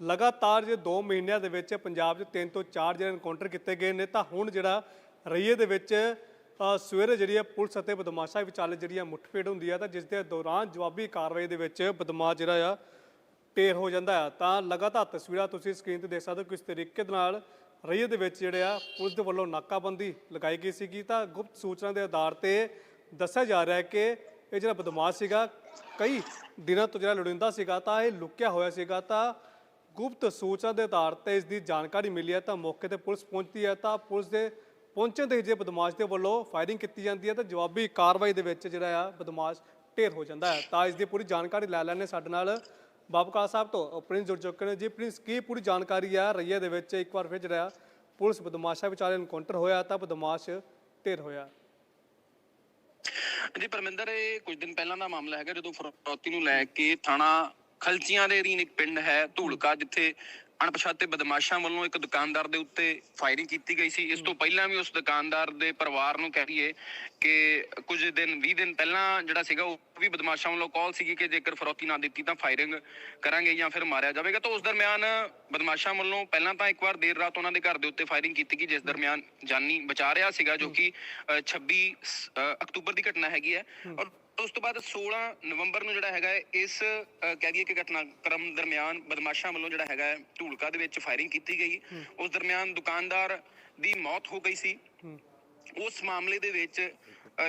ਲਗਾਤਾਰ ਜੇ 2 ਮਹੀਨਿਆਂ ਦੇ ਵਿੱਚ ਪੰਜਾਬ 'ਚ ਤਿੰਨ ਤੋਂ ਚਾਰ ਜਿਹੜੇ ਐਨਕਾਊਂਟਰ ਕੀਤੇ ਗਏ ਨੇ, ਤਾਂ ਹੁਣ ਜਿਹੜਾ ਰਈਏ ਦੇ ਵਿੱਚ ਸਵੇਰੇ ਜਿਹੜੀ ਹੈ ਪੁਲਿਸ ਅਤੇ ਬਦਮਾਸ਼ਾਂ ਵਿਚਾਲੇ ਜਿਹੜੀ ਹੈ ਮੁੱਠਭੇੜ ਹੁੰਦੀ ਹੈ ਤਾਂ ਜਿਸ ਦੇ ਦੌਰਾਨ ਜਵਾਬੀ ਕਾਰਵਾਈ ਦੇ ਵਿੱਚ ਬਦਮਾਸ਼ ਜਿਹੜਾ ਆ ਢੇਰ ਹੋ ਜਾਂਦਾ ਹੈ ਤਾਂ ਲਗਾਤਾਰ ਤਸਵੀਰਾਂ ਤੁਸੀਂ ਸਕਰੀਨ ਤੇ ਦੇਖ ਸਕਦੇ ਹੋ ਕਿਸ ਤਰੀਕੇ ਦੇ ਨਾਲ ਰਈਏ ਦੇ ਵਿੱਚ ਜਿਹੜੇ ਆ ਪੁਲਿਸ ਦੇ ਵੱਲੋਂ ਨਾਕਾਬੰਦੀ ਲਗਾਈ ਗਈ ਸੀਗੀ। ਤਾਂ ਗੁਪਤ ਸੂਚਨਾ ਦੇ ਆਧਾਰ ਤੇ ਦੱਸਿਆ ਜਾ ਰਿਹਾ ਹੈ ਕਿ ਇਹ ਜਿਹੜਾ ਬਦਮਾਸ਼ ਸੀਗਾ, ਕਈ ਦਿਨਾਂ ਤੋਂ ਜਿਹੜਾ ਲੋੜਿੰਦਾ ਸੀਗਾ, ਤਾਂ ਇਹ ਲੁਕਿਆ ਹੋਇਆ ਸੀਗਾ। ਤਾਂ ਗੁਪਤ ਸੂਚਨਾ ਦੇ ਆਧਾਰ ਤੇ ਇਸ ਦੀ ਜਾਣਕਾਰੀ ਮਿਲੀ ਹੈ ਤਾਂ ਮੌਕੇ ਤੇ ਪੁਲਿਸ ਪਹੁੰਚਦੀ ਹੈ ਤਾਂ ਪੁਲਿਸ ਦੇ ਪਹੁੰਚਣ 'ਤੇ ਜੇ ਬਦਮਾਸ਼ ਦੇ ਵੱਲੋਂ ਫਾਇਰਿੰਗ ਕੀਤੀ ਜਾਂਦੀ ਹੈ ਤਾਂ ਜਵਾਬੀ ਕਾਰਵਾਈ ਦੇ ਵਿੱਚ ਜਿਹੜਾ ਆ ਬਦਮਾਸ਼ ਢੇਰ ਹੋ ਜਾਂਦਾ ਹੈ। ਤਾਂ ਇਸ ਦੀ ਪੂਰੀ ਜਾਣਕਾਰੀ ਲੈ ਲੈਣੇ ਸਾਡੇ ਨਾਲ ਬਾਬਕਾ ਸਾਹਿਬ ਤੋਂ ਪ੍ਰਿੰਸ ਜੁੜ ਚੁੱਕੇ ਨੇ। ਜੀ ਪ੍ਰਿੰਸ ਕੀ ਪੂਰੀ ਜਾਣਕਾਰੀ ਆ ਰਈਆ ਦੇ ਵਿੱਚ? ਇੱਕ ਵਾਰ ਫਿਰ ਜਿਹੜਾ ਆ, ਪੁਲਿਸ ਬਦਮਾਸ਼ਾਂ ਵਿਚਾਲੇ ਇਨਕਾਊਂਟਰ ਹੋਇਆ ਤਾਂ ਬਦਮਾਸ਼ ਢੇਰ ਹੋਇਆ। ਜੀ ਪਰਮਿੰਦਰ ਇਹ ਕੁਝ ਦਿਨ ਪਹਿਲਾਂ ਦਾ ਮਾਮਲਾ ਹੈਗਾ ਜਦੋਂ ਫਰੌਤੀ ਨੂੰ ਲੈ ਕੇ ਥਾਣਾ ਖਲਚੀਆਂ ਦੇ ਅਧੀਨ ਇੱਕ ਪਿੰਡ ਹੈ ਧੂਲਕਾ ਜਿੱਥੇ ਅਣਪਛਾਤੇ ਬਦਮਾਸ਼ਾਂ ਵੱਲੋਂ ਇੱਕ ਦੁਕਾਨਦਾਰ ਦੇ ਉੱਤੇ ਫਾਇਰਿੰਗ ਕੀਤੀ ਗਈ ਸੀ। ਇਸ ਤੋਂ ਪਹਿਲਾਂ ਵੀ ਉਸ ਦੁਕਾਨਦਾਰ ਦੇ ਪਰਿਵਾਰ ਨੂੰ ਕਹਿ ਦਈਏ ਕਿ ਕੁਝ ਦਿਨ 20 ਦਿਨ ਪਹਿਲਾਂ ਜਿਹੜਾ ਸੀਗਾ ਉਹ ਵੀ ਬਦਮਾਸ਼ਾਂ ਵੱਲੋਂ ਕਾਲ ਸੀਗੀ ਕਿ ਜੇਕਰ ਫਰੌਤੀ ਨਾ ਦਿੱਤੀ ਤਾਂ ਫਾਇਰਿੰਗ ਕਰਾਂਗੇ ਜਾਂ ਫਿਰ ਮਾਰਿਆ ਜਾਵੇਗਾ। ਤਾਂ ਉਸ ਦਰਮਿਆਨ ਬਦਮਾਸ਼ਾਂ ਵੱਲੋਂ ਪਹਿਲਾਂ ਤਾਂ ਇੱਕ ਵਾਰ ਦੇਰ ਰਾਤ ਉਹਨਾਂ ਦੇ ਘਰ ਦੇ ਉੱਤੇ ਫਾਇਰਿੰਗ ਕੀਤੀ ਗਈ ਜਿਸ ਦਰਮਿਆਨ ਜਾਨੀ ਬਚਾ ਰਿਹਾ ਸੀਗਾ ਜੋ ਕਿ ਅ, 26 ਸ- ਅ, ਅਕਤੂਬਰ ਦੀ ਘਟਨਾ ਹੈਗੀ ਹੈ। ਔਰ ਉਸ ਤੋਂ ਬਾਅਦ 16 ਨਵੰਬਰ ਨੂੰ ਜਿਹੜਾ ਹੈਗਾ ਇਸ ਕਹਿ ਦਈਏ ਕਿ ਘਟਨਾਕ੍ਰਮ ਦਰਮਿਆਨ ਬਦਮਾਸ਼ਾਂ ਵੱਲੋਂ ਜਿਹੜਾ ਹੈਗਾ ਹੈ, ਧੂਲਕਾ ਦੇ ਵਿੱਚ ਫਾਇਰਿੰਗ ਕੀਤੀ ਗਈ। ਉਸ ਦਰਮਿਆਨ ਦੁਕਾਨਦਾਰ ਦੀ ਮੌਤ ਹੋ ਗਈ ਸੀ। ਉਸ ਮਾਮਲੇ ਦੇ ਵਿੱਚ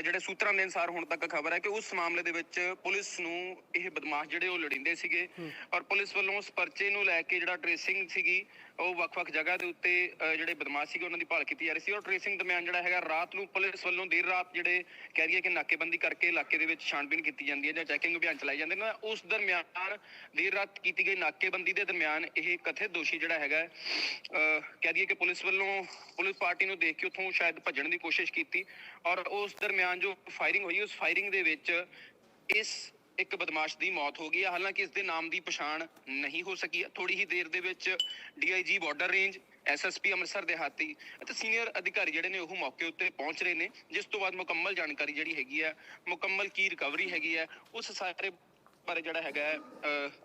ਜਿਹੜੇ ਸੂਤਰਾਂ ਦੇ ਅਨੁਸਾਰ ਹੁਣ ਤੱਕ ਖਬਰ ਹੈ ਕਿ ਉਸ ਮਾਮਲੇ ਦੇ ਵਿੱਚ ਪੁਲਿਸ ਨੂੰ ਇਹ ਬਦਮਾਸ਼ ਜਿਹੜੇ ਉਹ ਲੜਿੰਦੇ ਸੀਗੇ ਔਰ ਪੁਲਿਸ ਵੱਲੋਂ ਉਸ ਪਰਚੇ ਨੂੰ ਲੈ ਕੇ ਜਿਹੜਾ ਟ੍ਰੇਸਿੰਗ ਸੀਗੀ ਉਹ ਵੱਖ-ਵੱਖ ਜਗ੍ਹਾ ਦੇ ਉੱਤੇ ਜਿਹੜੇ ਬਦਮਾਸ਼ ਸੀਗੇ ਉਹਨਾਂ ਦੀ ਭਾਲ ਕੀਤੀ ਜਾ ਰਹੀ ਸੀ। ਔਰ ਟ੍ਰੇਸਿੰਗ ਦਰਮਿਆਨ ਜਿਹੜਾ ਹੈਗਾ ਰਾਤ ਨੂੰ ਪੁਲਿਸ ਵੱਲੋਂ ਦੇਰ ਰਾਤ ਜਿਹੜੇ ਕਹਿ ਦਈਏ ਕਿ ਨਾਕੇਬੰਦੀ ਕਰਕੇ ਇਲਾਕੇ ਦੇ ਵਿੱਚ ਛਾਣਬੀਨ ਕੀਤੀ ਜਾਂਦੀ ਹੈ ਜਾਂ ਚੈਕਿੰਗ ਅਭਿਆਨ ਚਲਾਏ ਜਾਂਦੇ ਨੇ ਉਸ ਦਰਮਿਆਨ ਦੇਰ ਰਾਤ ਕੀਤੀ ਗਈ ਨਾਕੇਬੰਦੀ ਦੇ ਦਰਮਿਆਨ ਇਹ ਕਥਿਤ ਦੋਸ਼ੀ ਜਿਹੜਾ ਹੈਗਾ ਹੈ, ਕਹਿ ਦਈਏ ਕਿ ਪੁਲਿਸ ਵੱਲੋਂ ਪੁਲਿਸ ਪਾਰਟੀ ਨੂੰ ਦੇਖ ਕੇ ਉੱਥੋਂ ਸ਼ਾਇਦ ਭੱਜਣ ਦੀ ਕੋਸ਼ਿਸ਼ ਕੀਤੀ। ਔਰ ਉਸ ਦਰਮਿਆਨ ਜੋ ਫਾਇਰਿੰਗ ਹੋਈ ਉਸ ਫਾਇਰਿੰਗ ਦੇ ਵਿੱਚ ਇਸ ਇੱਕ ਬਦਮਾਸ਼ ਦੀ ਮੌਤ ਹੋ ਗਈ ਹੈ ਹਾਲਾਂਕਿ ਇਸ ਦੇ ਨਾਮ ਦੀ ਪਛਾਣ ਨਹੀਂ ਹੋ ਸਕੀ। ਥੋੜੀ ਹੀ ਦੇਰ ਦੇ ਵਿੱਚ DIG border range SSP Amritsar ਦੇ ਹਾਤੀ ਅਤੇ ਸੀਨੀਅਰ ਅਧਿਕਾਰੀ ਜਿਹੜੇ ਨੇ ਉਹ ਮੌਕੇ ਉੱਤੇ ਪਹੁੰਚ ਰਹੇ ਨੇ ਜਿਸ ਤੋਂ ਬਾਅਦ ਮੁਕੰਮਲ ਜਾਣਕਾਰੀ ਜਿਹੜੀ ਹੈਗੀ ਹੈ ਮੁਕੰਮਲ ਕੀ ਰਿਕਵਰੀ ਹੈਗੀ ਹੈ ਉਸ ਸਾਰੇ ਬਾਰੇ ਜਿਹੜਾ ਹੈਗਾ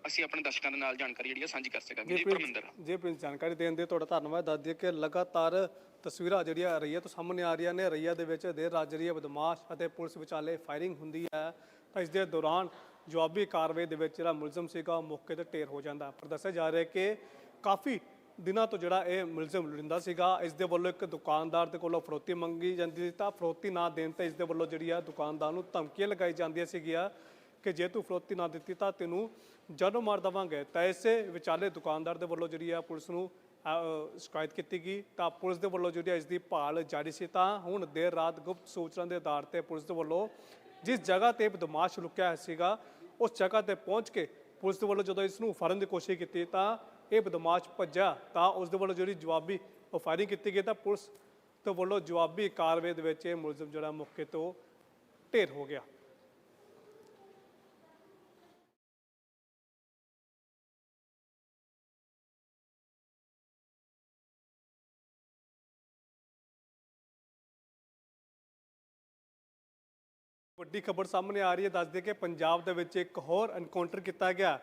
ਅਸੀਂ ਆਪਣੇ ਦਰਸ਼ਕਾਂ ਦੇ ਨਾਲ ਜਾਣਕਾਰੀ ਜਿਹੜੀ ਹੈ ਸਾਂਝੀ ਕਰ ਸਕਾਂਗੇ। ਜੀ ਪਰਮਿੰਦਰ। ਜੀ ਪ੍ਰਿੰਸ ਜਾਣਕਾਰੀ ਦੇਣ ਦੇ ਤੁਹਾਡਾ ਧੰਨਵਾਦ। ਦੱਸ ਦਈਏ ਕਿ ਲਗਾਤਾਰ ਤਸਵੀਰਾਂ ਜਿਹੜੀਆਂ ਰਈਆ ਤੋਂ ਸਾਹਮਣੇ ਆ ਰਹੀਆਂ ਨੇ ਰਈਆ ਦੇ ਵਿੱਚ ਦੇਰ ਰਾਤ ਜਿਹੜੀ ਬਦਮਾਸ਼ ਅਤੇ ਪੁਲਿਸ ਵਿਚਾਲੇ ਫਾਇਰਿੰਗ ਹੁੰਦੀ ਹੈ ਇਸ ਦੇ ਦੌਰਾਨ ਜਵਾਬੀ ਕਾਰਵਾਈ ਦੇ ਵਿੱਚ ਜਿਹੜਾ ਮੁਲਜ਼ਮ ਸੀਗਾ ਉਹ ਮੌਕੇ ਤੇ ਢੇਰ ਹੋ ਜਾਂਦਾ। ਪਰ ਦੱਸਿਆ ਜਾ ਰਿਹਾ ਕਿ ਕਾਫੀ ਦਿਨਾਂ ਤੋਂ ਜਿਹੜਾ ਇਹ ਮੁਲਜ਼ਮ ਲੁੜਿੰਦਾ ਸੀਗਾ, ਇਸ ਦੇ ਵੱਲੋਂ ਇੱਕ ਦੁਕਾਨਦਾਰ ਦੇ ਕੋਲੋਂ ਫਰੋਤੀ ਮੰਗੀ ਜਾਂਦੀ ਸੀ। ਤਾਂ ਫਰੋਤੀ ਨਾ ਦੇਣ ਤੇ ਇਸ ਦੇ ਵੱਲੋਂ ਜਿਹੜੀ ਆ ਦੁਕਾਨਦਾਰ ਨੂੰ ਧਮਕੀਆਂ ਲਗਾਈ ਜਾਂਦੀਆਂ ਸੀਗੀਆਂ ਕਿ ਜੇ ਤੂੰ ਫਰੋਤੀ ਨਾ ਦਿੱਤੀ ਤਾਂ ਤੈਨੂੰ ਜਾਨੋਂ ਮਾਰ ਦੇਵਾਂਗੇ। ਤਾਂ ਇਸੇ ਵਿਚਾਲੇ ਦੁਕਾਨਦਾਰ ਦੇ ਵੱਲੋਂ ਜਿਹੜੀ ਆ ਪੁਲਿਸ ਨੂੰ ਸ਼ਿਕਾਇਤ ਕੀਤੀ ਗਈ। ਤਾਂ ਪੁਲਿਸ ਦੇ ਵੱਲੋਂ ਜਿਹੜੀ ਆ ਇਸ ਦੀ ਭਾਲ ਜਾਰੀ ਸੀ। ਤਾਂ ਹੁਣ ਦੇਰ ਰਾਤ ਗੁਪਤ ਸੂਚਨਾ ਦੇ ਆਧਾਰ ਤੇ ਪੁਲਿਸ ਦੇ ਵੱਲੋਂ ਜਿਸ ਜਗ੍ਹਾ ਤੇ ਬਦਮਾਸ਼ ਲੁਕਿਆ ਸੀਗਾ, ਉਸ ਜਗ੍ਹਾ ਤੇ ਪਹੁੰਚ ਕੇ ਪੁਲਿਸ ਦੇ ਵੱਲੋਂ ਜਦੋਂ ਇਸ ਨੂੰ ਫੜਨ ਦੀ ਕੋਸ਼ਿਸ਼ ਕੀਤੀ ਤਾਂ ਇਹ ਬਦਮਾਸ਼ ਭੱਜਿਆ, ਤਾਂ ਉਸ ਦੇ ਵੱਲੋਂ ਜਿਹੜੀ ਜਵਾਬੀ ਉਹ ਫਾਇਰਿੰਗ ਕੀਤੀ ਗਈ ਤਾਂ ਪੁਲਿਸ ਦੇ ਵੱਲੋਂ ਜਵਾਬੀ ਕਾਰਵਾਈ ਦੇ ਵਿੱਚ ਇਹ ਮੁਲਜ਼ਮ ਜਿਹੜਾ ਮੌਕੇ ਤੋਂ ਢੇਰ ਹੋ ਗਿਆ। ਵੱਡੀ ਖਬਰ ਸਾਹਮਣੇ ਆ ਰਹੀ ਹੈ, ਦੱਸਦੇ ਕਿ ਪੰਜਾਬ ਦੇ ਵਿੱਚ ਇੱਕ ਹੋਰ ਐਨਕਾਊਂਟਰ ਕੀਤਾ ਗਿਆ।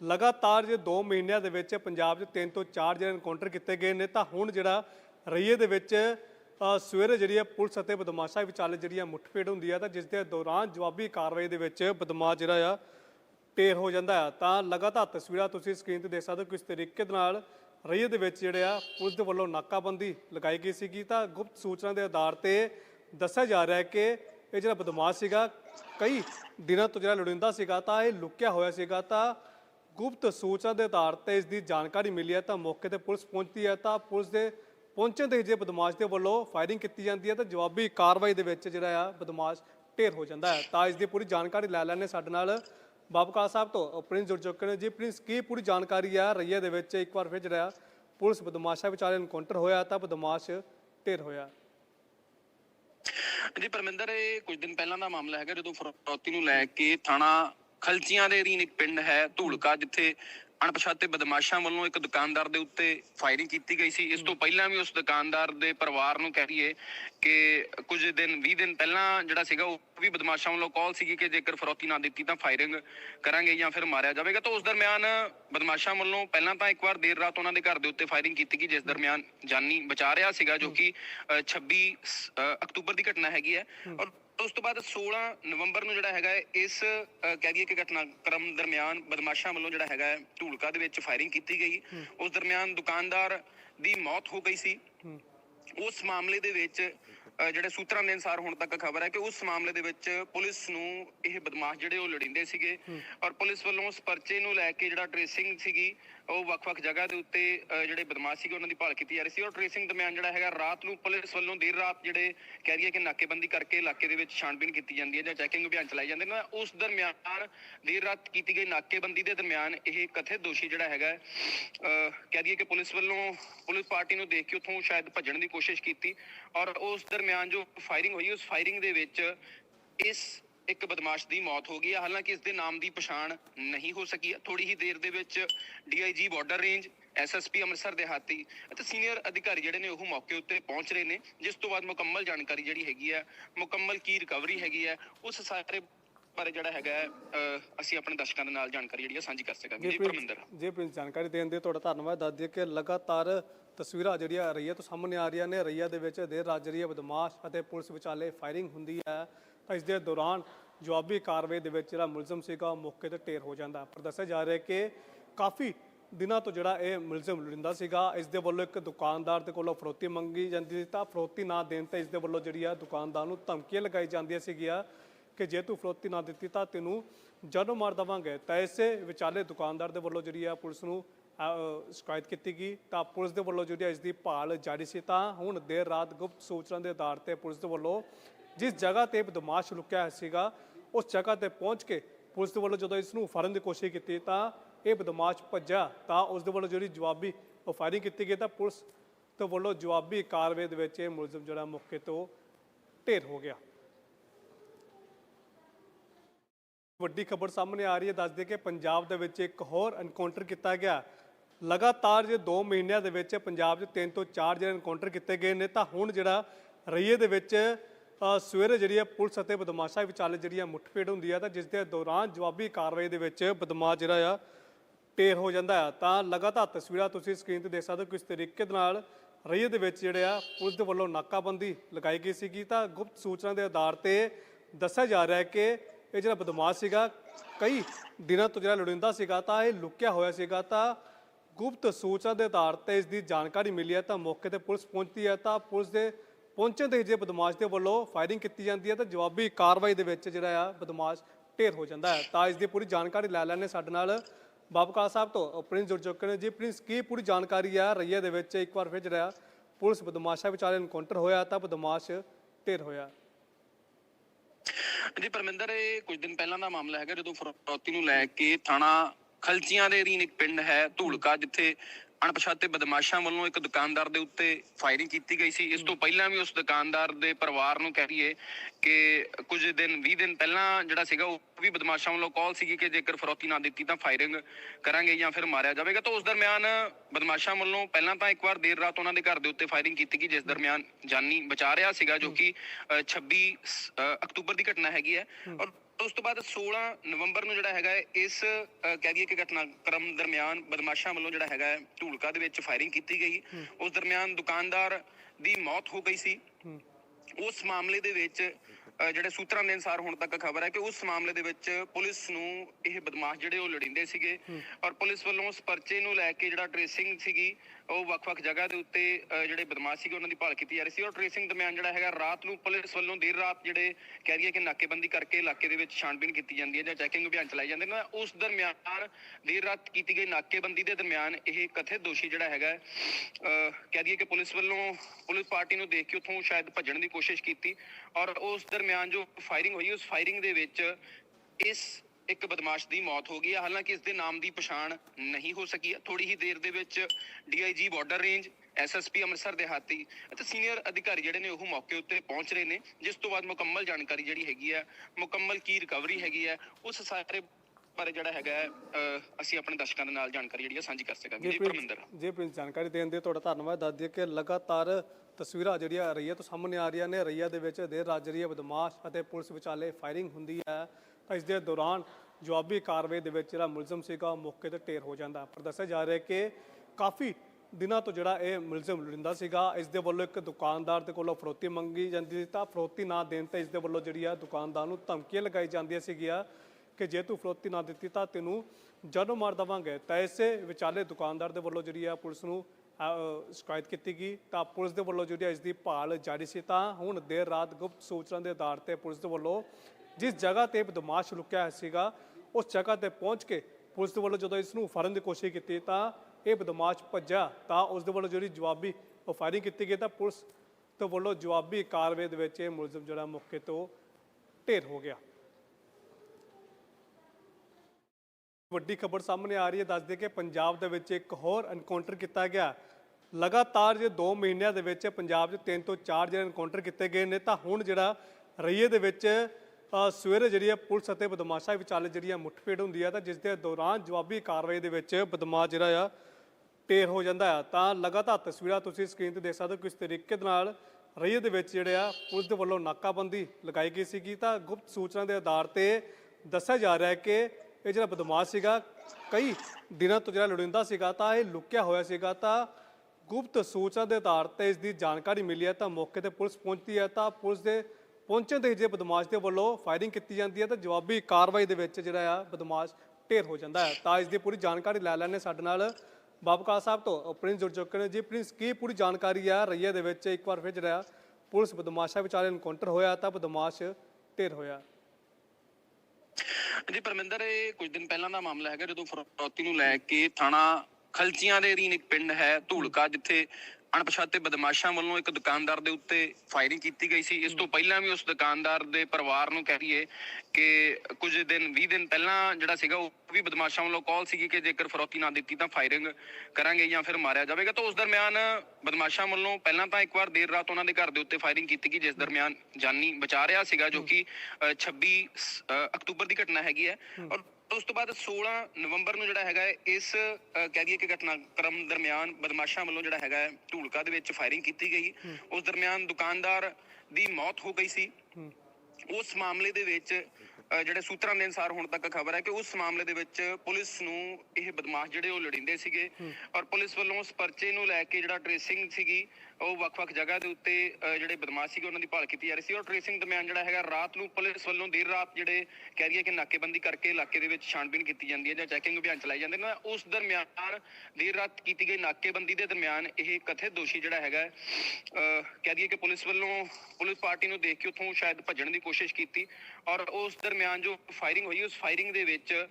ਲਗਾਤਾਰ ਜੇ 2 ਮਹੀਨਿਆਂ ਦੇ ਵਿੱਚ ਪੰਜਾਬ 'ਚ ਤਿੰਨ ਤੋਂ ਚਾਰ ਜਿਹੜੇ ਐਨਕਾਊਂਟਰ ਕੀਤੇ ਗਏ ਨੇ, ਤਾਂ ਹੁਣ ਜਿਹੜਾ ਰਈਏ ਦੇ ਵਿੱਚ ਸਵੇਰੇ ਜਿਹੜੀ ਹੈ ਪੁਲਿਸ ਅਤੇ ਬਦਮਾਸ਼ਾਂ ਵਿਚਾਲੇ ਜਿਹੜੀ ਹੈ ਮੁੱਠਭੇੜ ਹੁੰਦੀ ਹੈ, ਤਾਂ ਜਿਸ ਦੇ ਦੌਰਾਨ ਜਵਾਬੀ ਕਾਰਵਾਈ ਦੇ ਵਿੱਚ ਬਦਮਾਸ਼ ਜਿਹੜਾ ਆ, ਢੇਰ ਹੋ ਜਾਂਦਾ ਹੈ। ਤਾਂ ਲਗਾਤਾਰ ਤਸਵੀਰਾਂ ਤੁਸੀਂ ਸਕਰੀਨ ਤੇ ਦੇਖ ਸਕਦੇ ਹੋ ਕਿਸ ਤਰੀਕੇ ਦੇ ਨਾਲ ਰਈਏ ਦੇ ਵਿੱਚ ਜਿਹੜੇ ਆ, ਪੁਲਿਸ ਦੇ ਵੱਲੋਂ ਨਾਕਾਬੰਦੀ ਲਗਾਈ ਗਈ ਸੀਗੀ। ਤਾਂ ਗੁਪਤ ਸੂਚਨਾ ਦੇ ਆਧਾਰ ਤੇ ਦੱਸਿਆ ਜਾ ਰਿਹਾ ਹੈ ਕਿ ਇਹ ਜਿਹੜਾ ਬਦਮਾਸ਼ ਸੀਗਾ, ਕਈ ਦਿਨਾਂ ਤੋਂ ਜਿਹੜਾ ਲੋੜਿੰਦਾ ਸੀਗਾ, ਤਾਂ ਇਹ ਲੁਕਿਆ ਹੋਇਆ ਸੀਗਾ, ਤਾਂ ਗੁਪਤ ਸੂਚਨਾ ਦੇ ਆਧਾਰ ਤੇ ਇਸ ਦੀ ਜਾਣਕਾਰੀ ਮਿਲੀ ਹੈ, ਤਾਂ ਮੌਕੇ ਤੇ ਪੁਲਿਸ ਪਹੁੰਚਦੀ ਹੈ, ਤਾਂ ਪੁਲਿਸ ਦੇ ਪਹੁੰਚਣ 'ਤੇ ਜੇ ਬਦਮਾਸ਼ ਦੇ ਵੱਲੋਂ ਫਾਇਰਿੰਗ ਕੀਤੀ ਜਾਂਦੀ ਹੈ, ਤਾਂ ਜਵਾਬੀ ਕਾਰਵਾਈ ਦੇ ਵਿੱਚ ਜਿਹੜਾ ਆ ਬਦਮਾਸ਼ ਢੇਰ ਹੋ ਜਾਂਦਾ ਹੈ। ਤਾਂ ਇਸ ਦੀ ਪੂਰੀ ਜਾਣਕਾਰੀ ਲੈ ਲੈਣੇ ਸਾਡੇ ਨਾਲ ਬਾਬਕਾ ਸਾਹਿਬ ਤੋਂ। ਪ੍ਰਿੰਸ ਜੁੜ ਚੁੱਕੇ ਨੇ। ਜੀ ਪ੍ਰਿੰਸ, ਕੀ ਪੂਰੀ ਜਾਣਕਾਰੀ ਆ ਰਈਆ ਦੇ ਵਿੱਚ? ਇੱਕ ਵਾਰ ਫਿਰ ਜਿਹੜਾ ਪੁਲਿਸ ਬਦਮਾਸ਼ਾਂ ਵਿਚਾਲੇ ਐਨਕਾਊਂਟਰ ਹੋਇਆ, ਤਾਂ ਬਦਮਾਸ਼ ਢੇਰ ਹੋਇਆ। ਜੀ ਪਰਮਿੰਦਰ, ਇਹ ਕੁਝ ਦਿਨ ਪਹਿਲਾਂ ਦਾ ਮਾਮਲਾ ਹੈਗਾ ਜਦੋਂ ਫਰੌਤੀ ਨੂੰ ਲੈ ਕੇ ਥਾਣਾ ਖਲਚੀਆਂ ਦੇ ਅਧੀਨ ਇੱਕ ਪਿੰਡ ਹੈ, ਧੂਲਕਾ, ਜਿੱਥੇ ਅਣਪਛਾਤੇ ਬਦਮਾਸ਼ਾਂ ਵੱਲੋਂ ਇੱਕ ਦੁਕਾਨਦਾਰ ਦੇ ਉੱਤੇ ਫਾਇਰਿੰਗ ਕੀਤੀ ਗਈ ਸੀ। ਇਸ ਤੋਂ ਪਹਿਲਾਂ ਵੀ ਉਸ ਦੁਕਾਨਦਾਰ ਦੇ ਪਰਿਵਾਰ ਨੂੰ ਕਹਿ ਰਹੀਏ ਕਿ ਕੁਝ ਦਿਨ 20 ਦਿਨ ਪਹਿਲਾਂ ਜਿਹੜਾ ਸੀਗਾ ਉਹ ਵੀ ਬਦਮਾਸ਼ਾਂ ਵੱਲੋਂ ਕਾਲ ਸੀਗੀ ਕਿ ਜੇਕਰ ਫਰੌਤੀ ਨਾ ਦਿੱਤੀ ਤਾਂ ਫਾਇਰਿੰਗ ਕਰਾਂਗੇ ਜਾਂ ਫਿਰ ਮਾਰਿਆ ਜਾਵੇਗਾ। ਤਾਂ ਉਸ ਦਰਮਿਆਨ ਬਦਮਾਸ਼ਾਂ ਵੱਲੋਂ ਪਹਿਲਾਂ ਤਾਂ ਇੱਕ ਵਾਰ ਦੇਰ ਰਾਤ ਉਹਨਾਂ ਦੇ ਘਰ ਦੇ ਉੱਤੇ ਫਾਇਰਿੰਗ ਕੀਤੀ ਗਈ ਜਿਸ ਦਰਮਿਆਨ ਜਾਨੀ ਬਚਾ ਰਿਹਾ ਸੀਗਾ ਜੋ ਕਿ ਅ, 26 ਸ- ਅ, ਅਕਤੂਬਰ ਦੀ ਘਟਨਾ ਹੈਗੀ ਹੈ। ਔਰ ਉਸ ਤੋਂ ਬਾਅਦ 16 ਨਵੰਬਰ ਨੂੰ ਜਿਹੜਾ ਹੈਗਾ ਇਸ ਕਹਿ ਦਈਏ ਕਿ ਘਟਨਾਕ੍ਰਮ ਦਰਮਿਆਨ ਬਦਮਾਸ਼ਾਂ ਵੱਲੋਂ ਜਿਹੜਾ ਹੈਗਾ ਹੈ, ਧੂਲਕਾ ਦੇ ਵਿੱਚ ਫਾਇਰਿੰਗ ਕੀਤੀ ਗਈ। ਉਸ ਦਰਮਿਆਨ ਦੁਕਾਨਦਾਰ ਦੀ ਮੌਤ ਹੋ ਗਈ ਸੀ। ਉਸ ਮਾਮਲੇ ਦੇ ਵਿੱਚ ਜਿਹੜੇ ਸੂਤਰਾਂ ਦੇ ਅਨੁਸਾਰ ਹੁਣ ਤੱਕ ਖਬਰ ਹੈ ਕਿ ਉਸ ਮਾਮਲੇ ਦੇ ਵਿੱਚ ਪੁਲਿਸ ਨੂੰ ਇਹ ਬਦਮਾਸ਼ ਜਿਹੜੇ ਉਹ ਲੜਿੰਦੇ ਸੀਗੇ ਔਰ ਪੁਲਿਸ ਵੱਲੋਂ ਉਸ ਪਰਚੇ ਨੂੰ ਲੈ ਕੇ ਜਿਹੜਾ ਟ੍ਰੇਸਿੰਗ ਸੀਗੀ ਉਹ ਵੱਖ-ਵੱਖ ਜਗ੍ਹਾ ਦੇ ਉੱਤੇ ਜਿਹੜੇ ਬਦਮਾਸ਼ ਸੀਗੇ ਉਹਨਾਂ ਦੀ ਭਾਲ ਕੀਤੀ ਜਾ ਰਹੀ ਸੀ ਔਰ ਟ੍ਰੇਸਿੰਗ ਦਰਮਿਆਨ ਜਿਹੜਾ ਹੈਗਾ ਰਾਤ ਨੂੰ ਪੁਲਿਸ ਵੱਲੋਂ ਦੇਰ ਰਾਤ ਜਿਹੜੇ ਕਹਿ ਦਈਏ ਕਿ ਨਾਕੇਬੰਦੀ ਕਰਕੇ ਇਲਾਕੇ ਦੇ ਵਿੱਚ ਛਾਣਬੀਨ ਕੀਤੀ ਜਾਂਦੀ ਹੈ ਜਾਂ ਚੈਕਿੰਗ ਅਭਿਆਨ ਚਲਾਏ ਜਾਂਦੇ ਨੇ ਉਸ ਦਰਮਿਆਨ ਦੇਰ ਰਾਤ ਕੀਤੀ ਗਈ ਨਾਕੇਬੰਦੀ ਦੇ ਦਰਮਿਆਨ ਇਹ ਕਥਿਤ ਦੋਸ਼ੀ ਜਿਹੜਾ ਹੈਗਾ ਕਹਿ ਦਈਏ ਕਿ ਪੁਲਿਸ ਵੱਲੋਂ ਪੁਲਿਸ ਪਾਰਟੀ ਨੂੰ ਦੇਖ ਕੇ ਉੱਥੋਂ ਸ਼ਾਇਦ ਭੱਜਣ ਦੀ ਕੋਸ਼ਿਸ਼ ਕੀਤੀ ਔਰ ਉਸ ਦਰਮਿਆਨ ਜੋ ਫਾਇਰਿੰਗ ਹੋਈ ਉਸ ਫਾਇਰਿੰਗ ਦੇ ਵਿੱਚ ਇਸ ਇੱਕ ਬਦਮਾਸ਼ ਦੀ ਮੌਤ ਹੋ ਗਈ ਹੈ। ਹਾਲਾਂਕਿ ਇਸ ਦੇ ਨਾਮ ਦੀ ਪਛਾਣ ਨਹੀਂ ਹੋ ਸਕੀ। ਹੈ ਥੋੜੀ ਹੀ ਦੇਰ ਦੇ ਵਿੱਚ DIG border range SSP Amritsar ਦੇ ਹਾਤੀ ਅਤੇ ਸੀਨੀਅਰ ਅਧਿਕਾਰੀ ਜਿਹੜੇ ਨੇ ਉਹ ਮੌਕੇ ਉੱਤੇ ਪਹੁੰਚ ਰਹੇ ਨੇ ਜਿਸ ਤੋਂ ਬਾਅਦ ਮੁਕੰਮਲ ਜਾਣਕਾਰੀ ਜਿਹੜੀ ਹੈਗੀ ਹੈ ਮੁਕੰਮਲ ਕੀ ਰਿਕਵਰੀ ਹੈਗੀ ਹੈ ਉਸ ਸਾਰੇ ਬਾਰੇ ਜਿਹੜਾ ਹੈਗਾ ਅਸੀਂ ਆਪਣੇ ਦਰਸ਼ਕਾਂ ਦੇ ਨਾਲ ਜਾਣਕਾਰੀ ਜਿਹੜੀ ਹੈ ਸਾਂਝੀ ਕਰ ਸਕਾਂਗੇ। ਜੀ ਪਰਮਿੰਦਰ। ਜੇ ਪ੍ਰਿੰਸ ਜਾਣਕਾਰੀ ਦੇਣ ਦੇ ਤੁਹਾਡਾ ਧੰਨਵਾਦ। ਦੱਸ ਦਈਏ ਕਿ ਲਗਾਤਾਰ ਤਸਵੀਰਾਂ ਜਿਹੜੀਆਂ ਰਈਆ ਤੋਂ ਸਾਹਮਣੇ ਆ ਰਹੀਆਂ ਨੇ, ਰਈਆ ਦੇ ਵਿੱਚ ਦੇਰ ਰਾਤ ਜਿਹੜੀ ਬਦਮਾਸ਼ ਅਤੇ ਪੁਲਿਸ ਵਿਚਾਲੇ ਫਾਇਰਿੰਗ ਹੁੰਦੀ ਹੈ ਤਾਂ ਇਸ ਦੇ ਦੌਰਾਨ ਜਵਾਬੀ ਕਾਰਵਾਈ ਦੇ ਵਿੱਚ ਜਿਹੜਾ ਮੁਲਜ਼ਮ ਸੀਗਾ, ਉਹ ਮੌਕੇ ਤੇ ਢੇਰ ਹੋ ਜਾਂਦਾ। ਪਰ ਦੱਸਿਆ ਜਾ ਰਿਹਾ ਕਿ ਕਾਫੀ ਦਿਨਾਂ ਤੋਂ ਜਿਹੜਾ ਇਹ ਮੁਲਜ਼ਮ ਲੁੜਿੰਦਾ ਸੀਗਾ, ਇਸ ਦੇ ਵੱਲੋਂ ਇੱਕ ਦੁਕਾਨਦਾਰ ਦੇ ਕੋਲੋਂ ਫਰੋਤੀ ਮੰਗੀ ਜਾਂਦੀ ਸੀ। ਤਾਂ ਫਰੋਤੀ ਨਾ ਦੇਣ ਤੇ ਇਸ ਦੇ ਵੱਲੋਂ ਜਿਹੜੀ ਆ ਦੁਕਾਨਦਾਰ ਨੂੰ ਧਮਕੀਆਂ ਲਗਾਈ ਜਾਂਦੀਆਂ ਸੀਗੀਆਂ ਕਿ ਜੇ ਤੂੰ ਫਰੋਤੀ ਨਾ ਦਿੱਤੀ ਤਾਂ ਤੈਨੂੰ ਜਾਨੋਂ ਮਾਰ ਦੇਵਾਂਗੇ। ਤਾਂ ਇਸੇ ਵਿਚਾਲੇ ਦੁਕਾਨਦਾਰ ਦੇ ਵੱਲੋਂ ਜਿਹੜੀ ਆ ਪੁਲਿਸ ਨੂੰ ਸ਼ਿਕਾਇਤ ਕੀਤੀ ਗਈ, ਤਾਂ ਪੁਲਿਸ ਦੇ ਵੱਲੋਂ ਜਿਹੜੀ ਇਸ ਦੀ ਭਾਲ ਜਾਰੀ ਸੀ, ਤਾਂ ਹੁਣ ਦੇਰ ਰਾਤ ਗੁਪਤ ਸੂਚਨਾ ਦੇ ਆਧਾਰ ਤੇ ਪੁਲਿਸ ਦੇ ਵੱਲੋਂ ਜਿਸ ਜਗ੍ਹਾ ਤੇ ਬਦਮਾਸ਼ ਲੁਕਿਆ ਸੀਗਾ, ਉਸ ਜਗ੍ਹਾ ਤੇ ਪਹੁੰਚ ਕੇ ਪੁਲਿਸ ਦੇ ਵੱਲੋਂ ਜਦੋਂ ਇਸ ਨੂੰ ਫੜਨ ਦੀ ਕੋਸ਼ਿਸ਼ ਕੀਤੀ, ਤਾਂ ਇਹ ਬਦਮਾਸ਼ ਭੱਜਿਆ, ਤਾਂ ਉਸ ਦੇ ਵੱਲੋਂ ਜਿਹੜੀ ਜਵਾਬੀ ਫਾਇਰਿੰਗ ਕੀਤੀ ਗਈ, ਤਾਂ ਪੁਲਿਸ ਦੇ ਵੱਲੋਂ ਜਵਾਬੀ ਕਾਰਵਾਈ ਦੇ ਵਿੱਚ ਇਹ ਮੁਲਜ਼ਮ ਜਿਹੜਾ ਮੌਕੇ ਤੋਂ ਢੇਰ ਹੋ ਗਿਆ। ਵੱਡੀ ਖਬਰ ਸਾਹਮਣੇ ਆ ਰਹੀ ਹੈ, ਦੱਸਦੇ ਕਿ ਪੰਜਾਬ ਦੇ ਵਿੱਚ ਇੱਕ ਹੋਰ ਐਨਕਾਊਂਟਰ ਕੀਤਾ ਗਿਆ। ਲਗਾਤਾਰ ਜੇ 2 ਮਹੀਨਿਆਂ ਦੇ ਵਿੱਚ ਪੰਜਾਬ 'ਚ 3 ਤੋਂ 4 ਜਿਹੜੇ ਐਨਕਾਊਂਟਰ ਕੀਤੇ ਗਏ ਨੇ, ਤਾਂ ਹੁਣ ਜਿਹੜਾ ਰਈਏ ਦੇ ਵਿੱਚ ਸਵੇਰੇ ਜਿਹੜੀ ਹੈ ਪੁਲਿਸ ਅਤੇ ਬਦਮਾਸ਼ਾਂ ਵਿਚਾਲੇ ਜਿਹੜੀ ਹੈ ਮੁੱਠਭੇੜ ਹੁੰਦੀ ਹੈ ਤਾਂ ਜਿਸ ਦੇ ਦੌਰਾਨ ਜਵਾਬੀ ਕਾਰਵਾਈ ਦੇ ਵਿੱਚ ਬਦਮਾਸ਼ ਜਿਹੜਾ ਆ ਢੇਰ ਹੋ ਜਾਂਦਾ ਹੈ ਤਾਂ ਲਗਾਤਾਰ ਤਸਵੀਰਾਂ ਤੁਸੀਂ ਸਕਰੀਨ ਤੇ ਦੇਖ ਸਕਦੇ ਹੋ ਕਿਸ ਤਰੀਕੇ ਦੇ ਨਾਲ ਰਈਏ ਦੇ ਵਿੱਚ ਜਿਹੜੇ ਆ ਪੁਲਿਸ ਦੇ ਵੱਲੋਂ ਨਾਕਾਬੰਦੀ ਲਗਾਈ ਗਈ ਸੀਗੀ। ਤਾਂ ਗੁਪਤ ਸੂਚਨਾ ਦੇ ਆਧਾਰ ਤੇ ਦੱਸਿਆ ਜਾ ਰਿਹਾ ਹੈ ਕਿ ਇਹ ਜਿਹੜਾ ਬਦਮਾਸ਼ ਸੀਗਾ, ਕਈ ਦਿਨਾਂ ਤੋਂ ਜਿਹੜਾ ਲੁੜਿੰਦਾ ਸੀਗਾ, ਤਾਂ ਇਹ ਲੁਕਿਆ ਹੋਇਆ ਸੀਗਾ। ਤਾਂ ਗੁਪਤ ਸੂਚਨਾ ਦੇ ਆਧਾਰ ਤੇ ਇਸ ਦੀ ਜਾਣਕਾਰੀ ਮਿਲੀ ਹੈ ਤਾਂ ਮੌਕੇ ਤੇ ਪੁਲਿਸ ਪਹੁੰਚਦੀ ਹੈ ਤਾਂ ਪੁਲਿਸ ਦੇ ਪਹੁੰਚਣ 'ਤੇ ਜੇ ਬਦਮਾਸ਼ ਦੇ ਵੱਲੋਂ ਫਾਇਰਿੰਗ ਕੀਤੀ ਜਾਂਦੀ ਹੈ ਤਾਂ ਜਵਾਬੀ ਕਾਰਵਾਈ ਦੇ ਵਿੱਚ ਜਿਹੜਾ ਆ ਬਦਮਾਸ਼ ਢੇਰ ਹੋ ਜਾਂਦਾ ਹੈ। ਤਾਂ ਇਸ ਦੀ ਪੂਰੀ ਜਾਣਕਾਰੀ ਲੈ ਲੈਣੇ ਸਾਡੇ ਨਾਲ ਬਾਬਕਾ ਸਾਹਿਬ ਤੋਂ ਪ੍ਰਿੰਸ ਜੁੜ ਚੁੱਕੇ ਨੇ। ਜੀ ਪ੍ਰਿੰਸ, ਕੀ ਪੂਰੀ ਜਾਣਕਾਰੀ ਆ ਰਈਆ ਦੇ ਵਿੱਚ? ਇੱਕ ਵਾਰ ਫਿਰ ਜਿਹੜਾ ਪੁਲਿਸ ਬਦਮਾਸ਼ਾਂ ਵਿਚਾਲੇ ਇਨਕਾਊਂਟਰ ਹੋਇਆ ਤਾਂ ਬਦਮਾਸ਼ ਢੇਰ ਹੋਇਆ। ਜੀ ਪਰਮਿੰਦਰ, ਇਹ ਕੁਝ ਦਿਨ ਪਹਿਲਾਂ ਦਾ ਮਾਮਲਾ ਹੈਗਾ ਜਦੋਂ ਫਰੌਤੀ ਨੂੰ ਲੈ ਕੇ ਥਾਣਾ ਖਲਚੀਆਂ ਦੇ ਅਧੀਨ ਇੱਕ ਪਿੰਡ ਹੈ ਧੂਲਕਾ ਜਿੱਥੇ ਅਣਪਛਾਤੇ ਬਦਮਾਸ਼ਾਂ ਵੱਲੋਂ ਇੱਕ ਦੁਕਾਨਦਾਰ ਦੇ ਉੱਤੇ ਫਾਇਰਿੰਗ ਕੀਤੀ ਗਈ ਸੀ। ਇਸ ਤੋਂ ਪਹਿਲਾਂ ਵੀ ਉਸ ਦੁਕਾਨਦਾਰ ਦੇ ਪਰਿਵਾਰ ਨੂੰ ਕਹਿ ਰਹੀਏ ਕਿ ਕੁਝ ਦਿਨ 20 ਦਿਨ ਪਹਿਲਾਂ ਜਿਹੜਾ ਸੀਗਾ ਉਹ ਵੀ ਬਦਮਾਸ਼ਾਂ ਵੱਲੋਂ ਕਾਲ ਸੀਗੀ ਕਿ ਜੇਕਰ ਫਰੋਤੀ ਨਾ ਦਿੱਤੀ ਤਾਂ ਫਾਇਰਿੰਗ ਕਰਾਂਗੇ ਜਾਂ ਫਿਰ ਮਾਰਿਆ ਜਾਵੇਗਾ। ਤਾਂ ਉਸ ਦਰਮਿਆਨ ਬਦਮਾਸ਼ਾਂ ਵੱਲੋਂ ਪਹਿਲਾਂ ਤਾਂ ਇੱਕ ਵਾਰ ਦੇਰ ਰਾਤ ਉਹਨਾਂ ਦੇ ਘਰ ਦੇ ਉੱਤੇ ਫਾਇਰਿੰਗ ਕੀਤੀ ਗਈ ਜਿਸ ਦਰਮਿਆਨ ਜਾਨੀ ਬਚਾ ਰਿਹਾ ਸੀਗਾ ਜੋ ਕਿ ਅ, 26 ਅਕਤੂਬਰ ਦੀ ਘਟਨਾ ਹੈਗੀ ਹੈ। ਔਰ ਉਸ ਤੋਂ ਬਾਅਦ 16 ਨਵੰਬਰ ਨੂੰ ਜਿਹੜਾ ਹੈਗਾ ਇਸ ਕਹਿ ਦਈਏ ਕਿ ਘਟਨਾਕ੍ਰਮ ਦਰਮਿਆਨ ਬਦਮਾਸ਼ਾਂ ਵੱਲੋਂ ਜਿਹੜਾ ਹੈਗਾ ਹੈ, ਧੂਲਕਾ ਦੇ ਵਿੱਚ ਫਾਇਰਿੰਗ ਕੀਤੀ ਗਈ। ਉਸ ਦਰਮਿਆਨ ਦੁਕਾਨਦਾਰ ਦੀ ਮੌਤ ਹੋ ਗਈ ਸੀ। ਉਸ ਮਾਮਲੇ ਦੇ ਵਿੱਚ ਜਿਹੜੇ ਸੂਤਰਾਂ ਦੇ ਅਨੁਸਾਰ ਹੁਣ ਤੱਕ ਖਬਰ ਹੈ ਕਿ ਉਸ ਮਾਮਲੇ ਦੇ ਵਿੱਚ ਪੁਲਿਸ ਨੂੰ ਇਹ ਬਦਮਾਸ਼ ਜਿਹੜੇ ਉਹ ਲੜਿੰਦੇ ਸੀਗੇ ਔਰ ਪੁਲਿਸ ਵੱਲੋਂ ਉਸ ਪਰਚੇ ਨੂੰ ਲੈ ਕੇ ਜਿਹੜਾ ਟ੍ਰੇਸਿੰਗ ਸੀਗੀ ਉਹ ਵੱਖ-ਵੱਖ ਜਗ੍ਹਾ ਦੇ ਉੱਤੇ ਜਿਹੜੇ ਬਦਮਾਸ਼ ਸੀਗੇ ਉਹਨਾਂ ਦੀ ਭਾਲ ਕੀਤੀ ਜਾ ਰਹੀ ਸੀ ਔਰ ਟ੍ਰੇਸਿੰਗ ਦਰਮਿਆਨ ਜਿਹੜਾ ਹੈਗਾ ਰਾਤ ਨੂੰ ਪੁਲਿਸ ਵੱਲੋਂ ਦੇਰ ਰਾਤ ਜਿਹੜੇ ਕਹਿ ਦਈਏ ਕਿ ਨਾਕੇਬੰਦੀ ਕਰਕੇ ਇਲਾਕੇ ਦੇ ਵਿੱਚ ਛਾਣਬੀਨ ਕੀਤੀ ਜਾਂਦੀ ਹੈ ਜਾਂ ਚੈਕਿੰਗ ਅਭਿਆਨ ਚਲਾਏ ਜਾਂਦੇ ਨੇ ਉਸ ਦਰਮਿਆਨ ਦੇਰ ਰਾਤ ਕੀਤੀ ਗਈ ਨਾਕੇਬੰਦੀ ਦੇ ਦਰਮਿਆਨ ਇਹ ਕਥਿਤ ਦੋਸ਼ੀ ਜਿਹੜਾ ਹੈਗਾ ਕਹਿ ਦਈਏ ਕਿ ਪੁਲਿਸ ਵੱਲੋਂ ਪੁਲਿਸ ਪਾਰਟੀ ਨੂੰ ਦੇਖ ਕੇ ਉੱਥੋਂ ਸ਼ਾਇਦ ਭੱਜਣ ਦੀ ਕੋਸ਼ਿਸ਼ ਕੀਤੀ ਔਰ ਉਸ ਦਰਮਿਆਨ ਜੋ ਫਾਇਰਿੰਗ ਹੋਈ, ਉਸ ਫਾਇਰਿੰਗ ਦੇ ਵਿੱਚ ਇਸ ਇੱਕ ਬਦਮਾਸ਼ ਦੀ ਮੌਤ ਹੋ ਗਈ ਹੈ। ਹਾਲਾਂਕਿ ਇਸ ਦੇ ਨਾਮ ਦੀ ਪਛਾਣ ਨਹੀਂ ਹੋ ਸਕੀ। ਥੋੜੀ ਹੀ ਦੇਰ ਦੇ ਵਿੱਚ DIG border range SSP Amritsar ਦੇਹਾਤੀ ਅਤੇ ਸੀਨੀਅਰ ਅਧਿਕਾਰੀ ਜਿਹੜੇ ਨੇ ਉਹ ਮੌਕੇ ਉੱਤੇ ਪਹੁੰਚ ਰਹੇ ਨੇ, ਜਿਸ ਤੋਂ ਬਾਅਦ ਮੁਕੰਮਲ ਜਾਣਕਾਰੀ ਜਿਹੜੀ ਹੈਗੀ ਹੈ, ਮੁਕੰਮਲ ਕੀ ਰਿਕਵਰੀ ਹੈਗੀ ਹੈ, ਉਸ ਸਾਰੇ ਬਾਰੇ ਜਿਹੜਾ ਹੈਗਾ ਅਸੀਂ ਆਪਣੇ ਦਰਸ਼ਕਾਂ ਦੇ ਨਾਲ ਜਾਣਕਾਰੀ ਜਿਹੜੀ ਹੈ ਸਾਂਝੀ ਕਰ ਸਕਾਂਗੇ। ਜੀ ਪਰਮਿੰਦਰ। ਜੀ ਪ੍ਰਿੰਸ ਜਾਣਕਾਰੀ ਦੇਣ ਦੇ ਤੁਹਾਡਾ ਧੰਨਵਾਦ ਦੱਸ ਦਈਏ ਕਿ ਲਗਾਤਾਰ ਤਸਵੀਰਾਂ ਜਿਹੜੀਆਂ ਰਈਆ ਤੋਂ ਸਾਹਮਣੇ ਆ ਰਹੀਆਂ ਨੇ। ਰਈਆ ਦੇ ਵਿੱਚ ਦੇਰ ਰਾਤ ਜਿਹੜੀ ਬਦਮਾਸ਼ ਅਤੇ ਪੁਲਿਸ ਵਿਚਾਲੇ ਫਾਇਰਿੰਗ ਹੁੰਦੀ ਹੈ। ਤਾਂ ਇਸ ਦੇ ਦੌਰਾਨ ਜਵਾਬੀ ਕਾਰਵਾਈ ਦੇ ਵਿੱਚ ਜਿਹੜਾ ਮੁਲਜ਼ਮ ਸੀਗਾ ਮੌਕੇ ਤੇ ਢੇਰ ਹੋ ਜਾਂਦਾ। ਪਰ ਦੱਸਿਆ ਜਾ ਰਿਹਾ ਕਿ ਕਾਫੀ ਦਿਨਾਂ ਤੋਂ ਜਿਹੜਾ ਇਹ ਮੁਲਜ਼ਮ ਲੁੜਿੰਦਾ ਸੀਗਾ ਇਸ ਦੇ ਵੱਲੋਂ ਇੱਕ ਦੁਕਾਨਦਾਰ ਦੇ ਕੋਲੋਂ ਫਰੋਤੀ ਮੰਗੀ ਜਾਂਦੀ ਸੀ। ਤਾਂ ਫਰੋਤੀ ਨਾ ਦੇਣ ਤੇ ਇਸ ਦੇ ਵੱਲੋਂ ਜਿਹੜੀ ਆ ਦੁਕਾਨਦਾਰ ਨੂੰ ਧਮਕੀਆਂ ਲਗਾਈ ਜਾਂਦੀਆਂ ਸੀਗੀਆਂ। ਕਿ ਜੇ ਤੂੰ ਫਰੋਤੀ ਨਾ ਦਿੱਤੀ ਤਾਂ ਤੈਨੂੰ ਜਾਨੋਂ ਮਾਰ ਦੇਵਾਂਗੇ। ਤਾਂ ਇਸੇ ਵਿਚਾਲੇ ਦੁਕਾਨਦਾਰ ਦੇ ਵੱਲੋਂ ਜਿਹੜੀ ਆ ਪੁਲਿਸ ਨੂੰ ਸ਼ਿਕਾਇਤ ਕੀਤੀ ਗਈ। ਤਾਂ ਪੁਲਿਸ ਦੇ ਵੱਲੋਂ ਜਿਹੜੀ ਆ ਇਸ ਦੀ ਭਾਲ ਜਾਰੀ ਸੀ ਤਾਂ ਹੁਣ ਦੇਰ ਰਾਤ ਗੁਪਤ ਸੂਚਨਾ ਦੇ ਆਧਾਰ ਤੇ ਪੁਲਿਸ ਦੇ ਵੱਲੋਂ ਜਿਸ ਜਗ੍ਹਾ ਤੇ ਬਦਮਾਸ਼ ਲੁਕਿਆ ਸੀਗਾ, ਉਸ ਜਗ੍ਹਾ ਤੇ ਪਹੁੰਚ ਕੇ ਪੁਲਿਸ ਦੇ ਵੱਲੋਂ ਜਦੋਂ ਇਸ ਨੂੰ ਫੜਨ ਦੀ ਕੋਸ਼ਿਸ਼ ਕੀਤੀ ਤਾਂ ਇਹ ਬਦਮਾਸ਼ ਭੱਜਿਆ। ਤਾਂ ਉਸ ਦੇ ਵੱਲੋਂ ਜਿਹੜੀ ਜਵਾਬੀ ਉਹ ਫਾਇਰਿੰਗ ਕੀਤੀ ਗਈ ਤਾਂ ਪੁਲਿਸ ਦੇ ਵੱਲੋਂ ਜਵਾਬੀ ਕਾਰਵਾਈ ਦੇ ਵਿੱਚ ਇਹ ਮੁਲਜ਼ਮ ਜਿਹੜਾ ਮੌਕੇ ਤੋਂ ਢੇਰ ਹੋ ਗਿਆ। ਵੱਡੀ ਖਬਰ ਸਾਹਮਣੇ ਆ ਰਹੀ ਹੈ, ਦੱਸਦੇ ਕਿ ਪੰਜਾਬ ਦੇ ਵਿੱਚ ਇੱਕ ਹੋਰ ਐਨਕਾਊਂਟਰ ਕੀਤਾ ਗਿਆ। ਲਗਾਤਾਰ ਜੇ 2 ਮਹੀਨਿਆਂ ਦੇ ਵਿੱਚ ਪੰਜਾਬ 'ਚ ਤਿੰਨ ਤੋਂ ਚਾਰ ਜਿਹੜੇ ਐਨਕਾਊਂਟਰ ਕੀਤੇ ਗਏ ਨੇ, ਤਾਂ ਹੁਣ ਜਿਹੜਾ ਰਈਏ ਦੇ ਵਿੱਚ ਸਵੇਰੇ ਜਿਹੜੀ ਹੈ ਪੁਲਿਸ ਅਤੇ ਬਦਮਾਸ਼ਾਂ ਵਿਚਾਲੇ ਜਿਹੜੀ ਹੈ ਮੁੱਠਭੇੜ ਹੁੰਦੀ ਹੈ, ਤਾਂ ਜਿਸ ਦੇ ਦੌਰਾਨ ਜਵਾਬੀ ਕਾਰਵਾਈ ਦੇ ਵਿੱਚ ਬਦਮਾਸ਼ ਜਿਹੜਾ ਆ, ਢੇਰ ਹੋ ਜਾਂਦਾ ਹੈ। ਤਾਂ ਲਗਾਤਾਰ ਤਸਵੀਰਾਂ ਤੁਸੀਂ ਸਕਰੀਨ ਤੇ ਦੇਖ ਸਕਦੇ ਹੋ ਕਿਸ ਤਰੀਕੇ ਦੇ ਨਾਲ ਰਈਏ ਦੇ ਵਿੱਚ ਜਿਹੜੇ ਆ, ਪੁਲਿਸ ਦੇ ਵੱਲੋਂ ਨਾਕਾਬੰਦੀ ਲਗਾਈ ਗਈ ਸੀਗੀ। ਤਾਂ ਗੁਪਤ ਸੂਚਨਾ ਦੇ ਆਧਾਰ ਤੇ ਦੱਸਿਆ ਜਾ ਰਿਹਾ ਹੈ ਕਿ ਇਹ ਜਿਹੜਾ ਬਦਮਾਸ਼ ਸੀਗਾ, ਕਈ ਦਿਨਾਂ ਤੋਂ ਜਿਹੜਾ ਲੁੜਿੰਦਾ ਸੀਗਾ, ਤਾਂ ਇਹ ਲੁਕਿਆ ਹੋਇਆ ਸੀਗਾ, ਤਾਂ ਗੁਪਤ ਸੂਚਨਾ ਦੇ ਆਧਾਰ ਤੇ ਇਸ ਦੀ ਜਾਣਕਾਰੀ ਮਿਲੀ ਹੈ, ਤਾਂ ਮੌਕੇ ਤੇ ਪੁਲਿਸ ਪਹੁੰਚਦੀ ਹੈ, ਤਾਂ ਪੁਲਿਸ ਦੇ ਪਹੁੰਚਣ 'ਤੇ ਜੇ ਬਦਮਾਸ਼ ਦੇ ਵੱਲੋਂ ਫਾਇਰਿੰਗ ਕੀਤੀ ਜਾਂਦੀ ਹੈ, ਤਾਂ ਜਵਾਬੀ ਕਾਰਵਾਈ ਦੇ ਵਿੱਚ ਜਿਹੜਾ ਆ ਬਦਮਾਸ਼ ਢੇਰ ਹੋ ਜਾਂਦਾ ਹੈ। ਤਾਂ ਇਸ ਦੀ ਪੂਰੀ ਜਾਣਕਾਰੀ ਲੈ ਲੈਣੇ ਸਾਡੇ ਨਾਲ ਬਾਬਕਾ ਸਾਹਿਬ ਤੋਂ ਪ੍ਰਿੰਸ ਜੁੜ ਚੁੱਕੇ ਨੇ। ਜੀ ਪ੍ਰਿੰਸ, ਕੀ ਪੂਰੀ ਜਾਣਕਾਰੀ ਆ ਰਈਆ ਦੇ ਵਿੱਚ? ਇੱਕ ਵਾਰ ਫਿਰ ਜਿਹੜਾ ਪੁਲਿਸ ਬਦਮਾਸ਼ਾਂ ਵਿਚਾਲੇ ਇਨਕਾਊਂਟਰ ਹੋਇਆ, ਤਾਂ ਬਦਮਾਸ਼ ਢੇਰ ਹੋਇਆ। ਜੀ ਪਰਮਿੰਦਰ, ਇਹ ਕੁਝ ਦਿਨ ਪਹਿਲਾਂ ਦਾ ਮਾਮਲਾ ਹੈਗਾ ਜਦੋਂ ਫਰੋਤੀ ਨੂੰ ਲੈ ਕੇ ਥਾਣਾ ਖਲਚੀਆਂ ਦੇ ਅਧੀਨ ਇੱਕ ਪਿੰਡ ਹੈ, ਧੂਲਕਾ, ਜਿੱਥੇ ਅਣਪਛਾਤੇ ਬਦਮਾਸ਼ਾਂ ਵੱਲੋਂ ਇੱਕ ਦੁਕਾਨਦਾਰ ਦੇ ਉੱਤੇ ਫਾਇਰਿੰਗ ਕੀਤੀ ਗਈ ਸੀ। ਇਸ ਤੋਂ ਪਹਿਲਾਂ ਵੀ ਉਸ ਦੁਕਾਨਦਾਰ ਦੇ ਪਰਿਵਾਰ ਨੂੰ ਕਹਿ ਰਹੀਏ ਕਿ ਕੁਝ ਦਿਨ 20 ਦਿਨ ਪਹਿਲਾਂ ਜਿਹੜਾ ਸੀਗਾ ਉਹ ਵੀ ਬਦਮਾਸ਼ਾਂ ਵੱਲੋਂ ਕਾਲ ਸੀਗੀ ਕਿ ਜੇਕਰ ਫਰੋਤੀ ਨਾ ਦਿੱਤੀ ਤਾਂ ਫਾਇਰਿੰਗ ਕਰਾਂਗੇ ਜਾਂ ਫਿਰ ਮਾਰਿਆ ਜਾਵੇਗਾ। ਤਾਂ ਉਸ ਦਰਮਿਆਨ ਬਦਮਾਸ਼ਾਂ ਵੱਲੋਂ ਪਹਿਲਾਂ ਤਾਂ ਇੱਕ ਵਾਰ ਦੇਰ ਰਾਤ ਉਹਨਾਂ ਦੇ ਘਰ ਦੇ ਉੱਤੇ ਫਾਇਰਿੰਗ ਕੀਤੀ ਗਈ ਜਿਸ ਦਰਮਿਆਨ ਜਾਨੀ ਬਚਾ ਰਿਹਾ ਸੀਗਾ ਜੋ ਕਿ ਅ, 26 ਸ- ਅ, ਅਕਤੂਬਰ ਦੀ ਘਟਨਾ ਹੈਗੀ ਹੈ। ਔਰ ਉਸ ਤੋਂ ਬਾਅਦ 16 ਨਵੰਬਰ ਨੂੰ ਜਿਹੜਾ ਹੈਗਾ ਇਸ ਕਹਿ ਦਈਏ ਕਿ ਘਟਨਾਕ੍ਰਮ ਦਰਮਿਆਨ ਬਦਮਾਸ਼ਾਂ ਵੱਲੋਂ ਜਿਹੜਾ ਹੈਗਾ ਹੈ, ਧੂਲਕਾ ਦੇ ਵਿੱਚ ਫਾਇਰਿੰਗ ਕੀਤੀ ਗਈ। ਉਸ ਦਰਮਿਆਨ ਦੁਕਾਨਦਾਰ ਦੀ ਮੌਤ ਹੋ ਗਈ ਸੀ। ਉਸ ਮਾਮਲੇ ਦੇ ਵਿੱਚ ਜਿਹੜੇ ਸੂਤਰਾਂ ਦੇ ਅਨੁਸਾਰ ਹੁਣ ਤੱਕ ਖਬਰ ਹੈ ਕਿ ਉਸ ਮਾਮਲੇ ਦੇ ਵਿੱਚ ਪੁਲਿਸ ਨੂੰ ਇਹ ਬਦਮਾਸ਼ ਜਿਹੜੇ ਉਹ ਲੜਿੰਦੇ ਸੀਗੇ ਔਰ ਪੁਲਿਸ ਵੱਲੋਂ ਉਸ ਪਰਚੇ ਨੂੰ ਲੈ ਕੇ ਜਿਹੜਾ ਟ੍ਰੇਸਿੰਗ ਸੀਗੀ ਉਹ ਵੱਖ-ਵੱਖ ਜਗ੍ਹਾ ਦੇ ਉੱਤੇ ਜਿਹੜੇ ਬਦਮਾਸ਼ ਸੀਗੇ ਉਹਨਾਂ ਦੀ ਭਾਲ ਕੀਤੀ ਜਾ ਰਹੀ ਸੀ ਔਰ ਟ੍ਰੇਸਿੰਗ ਦਰਮਿਆਨ ਜਿਹੜਾ ਹੈਗਾ ਰਾਤ ਨੂੰ ਪੁਲਿਸ ਵੱਲੋਂ ਦੇਰ ਰਾਤ ਜਿਹੜੇ ਕਹਿ ਦਈਏ ਕਿ ਨਾਕੇਬੰਦੀ ਕਰਕੇ ਇਲਾਕੇ ਦੇ ਵਿੱਚ ਛਾਣਬੀਣ ਕੀਤੀ ਜਾਂਦੀ ਹੈ ਜਾਂ ਚੈਕਿੰਗ ਅਭਿਆਨ ਚਲਾਏ ਜਾਂਦੇ ਨੇ ਉਸ ਦਰਮਿਆਨ ਦੇਰ ਰਾਤ ਕੀਤੀ ਗਈ ਨਾਕੇਬੰਦੀ ਦੇ ਦਰਮਿਆਨ ਇਹ ਕਥਿਤ ਦੋਸ਼ੀ ਜਿਹੜਾ ਹੈਗਾ ਕਹਿ ਦਈਏ ਕਿ ਪੁਲਿਸ ਵੱਲੋਂ ਪੁਲਿਸ ਪਾਰਟੀ ਨੂੰ ਦੇਖ ਕੇ ਉੱਥੋਂ ਸ਼ਾਇਦ ਭੱਜਣ ਦੀ ਕੋਸ਼ਿਸ਼ ਕੀਤੀ ਔਰ ਉਸ ਦਰਮਿਆਨ ਜੋ ਫਾਇਰਿੰਗ ਹੋਈ ਉਸ ਫਾਇਰਿੰਗ ਦੇ ਵਿੱਚ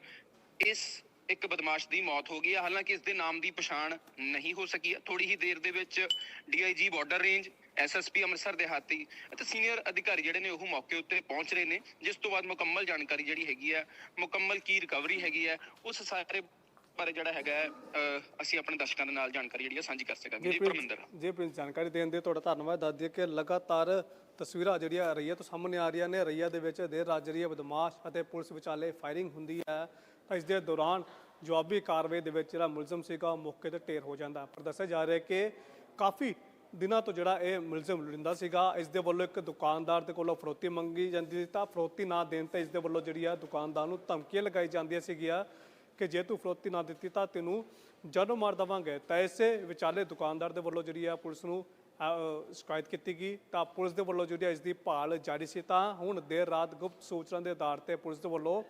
ਇਸ ਇੱਕ ਬਦਮਾਸ਼ ਦੀ ਮੌਤ ਹੋ ਗਈ ਹੈ। ਹਾਲਾਂਕਿ ਇਸ ਦੇ ਨਾਮ ਦੀ ਪਛਾਣ ਨਹੀਂ ਹੋ ਸਕੀ। ਹੈ ਥੋੜੀ ਹੀ ਦੇਰ ਦੇ ਵਿੱਚ DIG border range SSP Amritsar ਦੇ ਹਾਤੀ ਅਤੇ ਸੀਨੀਅਰ ਅਧਿਕਾਰੀ ਜਿਹੜੇ ਨੇ ਉਹ ਮੌਕੇ ਉੱਤੇ ਪਹੁੰਚ ਰਹੇ ਨੇ ਜਿਸ ਤੋਂ ਬਾਅਦ ਮੁਕੰਮਲ ਜਾਣਕਾਰੀ ਜਿਹੜੀ ਹੈਗੀ ਹੈ ਮੁਕੰਮਲ ਕੀ ਰਿਕਵਰੀ ਹੈਗੀ ਹੈ ਉਸ ਸਾਰੇ ਬਾਰੇ ਜਿਹੜਾ ਹੈਗਾ ਅਸੀਂ ਆਪਣੇ ਦਰਸ਼ਕਾਂ ਦੇ ਨਾਲ ਜਾਣਕਾਰੀ ਜਿਹੜੀ ਹੈ ਸਾਂਝੀ ਕਰ ਸਕਾਂਗੇ। ਜੀ ਪਰਮਿੰਦਰ। ਜੀ ਪ੍ਰਿੰਸ ਜਾਣਕਾਰੀ ਦੇਣ ਦੇ ਤੁਹਾਡਾ ਧੰਨਵਾਦ। ਦੱਸ ਦਈਏ ਕਿ ਲਗਾਤਾਰ ਤਸਵੀਰਾਂ ਜਿਹੜੀਆਂ ਰਈਆ ਤੋਂ ਸਾਹਮਣੇ ਆ ਰਹੀਆਂ ਨੇ, ਰਈਆ ਦੇ ਵਿੱਚ ਦੇਰ ਰਾਤ ਜਿਹੜੀ ਬਦਮਾਸ਼ ਅਤੇ ਪੁਲਿਸ ਵਿਚਾਲੇ ਫਾਇਰਿੰਗ ਹੁੰਦੀ ਹੈ ਤਾਂ ਇਸ ਦੇ ਦੌਰਾਨ ਜਵਾਬੀ ਕਾਰਵਾਈ ਦੇ ਵਿੱਚ ਜਿਹੜਾ ਮੁਲਜ਼ਮ ਸੀਗਾ ਉਹ ਮੌਕੇ ਤੇ ਢੇਰ ਹੋ ਜਾਂਦਾ। ਪਰ ਦੱਸਿਆ ਜਾ ਰਿਹਾ ਕਿ ਕਾਫੀ ਦਿਨਾਂ ਤੋਂ ਜਿਹੜਾ ਇਹ ਮੁਲਜ਼ਮ ਲੁੜਿੰਦਾ ਸੀਗਾ, ਇਸ ਦੇ ਵੱਲੋਂ ਇੱਕ ਦੁਕਾਨਦਾਰ ਦੇ ਕੋਲੋਂ ਫਰੋਤੀ ਮੰਗੀ ਜਾਂਦੀ ਸੀ। ਤਾਂ ਫਰੋਤੀ ਨਾ ਦੇਣ ਤੇ ਇਸ ਦੇ ਵੱਲੋਂ ਜਿਹੜੀ ਆ ਦੁਕਾਨਦਾਰ ਨੂੰ ਧਮਕੀਆਂ ਲਗਾਈ ਜਾਂਦੀਆਂ ਸੀਗੀਆਂ ਕਿ ਜੇ ਤੂੰ ਫਰੋਤੀ ਨਾ ਦਿੱਤੀ ਤਾਂ ਤੈਨੂੰ ਜਾਨੋਂ ਮਾਰ ਦੇਵਾਂਗੇ। ਤਾਂ ਇਸੇ ਵਿਚਾਲੇ ਦੁਕਾਨਦਾਰ ਦੇ ਵੱਲੋਂ ਜਿਹੜੀ ਆ ਪੁਲਿਸ ਨੂੰ ਸ਼ਿਕਾਇਤ ਕੀਤੀ ਗਈ, ਤਾਂ ਪੁਲਿਸ ਦੇ ਵੱਲੋਂ ਜਿਹੜੀ ਇਸ ਦੀ ਭਾਲ ਜਾਰੀ ਸੀ, ਤਾਂ ਹੁਣ ਦੇਰ ਰਾਤ ਗੁਪਤ ਸੂਚਨਾ ਦੇ ਆਧਾਰ ਤੇ ਪੁਲਿਸ ਦੇ ਵੱਲੋਂ